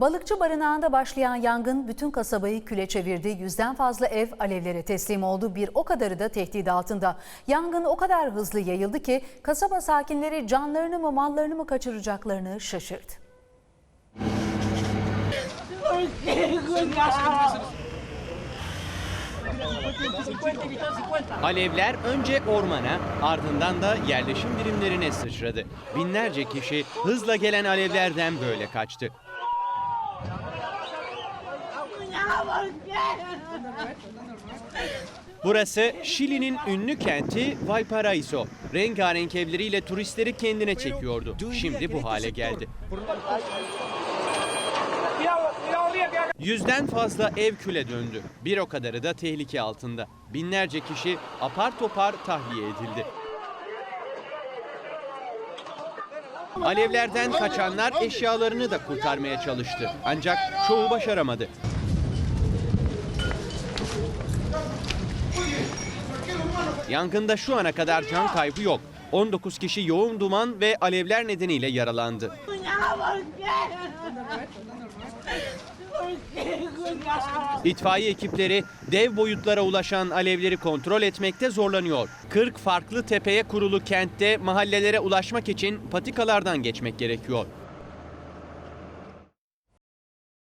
Balıkçı barınağında başlayan yangın bütün kasabayı küle çevirdi. Yüzden fazla ev alevlere teslim oldu. Bir o kadarı da tehdit altında. Yangın o kadar hızlı yayıldı ki kasaba sakinleri canlarını mı mallarını mı kaçıracaklarını şaşırdı. Alevler önce ormana ardından da yerleşim birimlerine sıçradı. Binlerce kişi hızla gelen alevlerden böyle kaçtı. Burası Şili'nin ünlü kenti Valparaiso. Rengarenk evleriyle turistleri kendine çekiyordu. Şimdi bu hale geldi. Yüzden fazla ev küle döndü. Bir o kadarı da tehlike altında. Binlerce kişi apar topar tahliye edildi. Alevlerden kaçanlar eşyalarını da kurtarmaya çalıştı. Ancak çoğu başaramadı. Yangında şu ana kadar can kaybı yok. 19 kişi yoğun duman ve alevler nedeniyle yaralandı. İtfaiye ekipleri dev boyutlara ulaşan alevleri kontrol etmekte zorlanıyor. 40 farklı tepeye kurulu kentte mahallelere ulaşmak için patikalardan geçmek gerekiyor.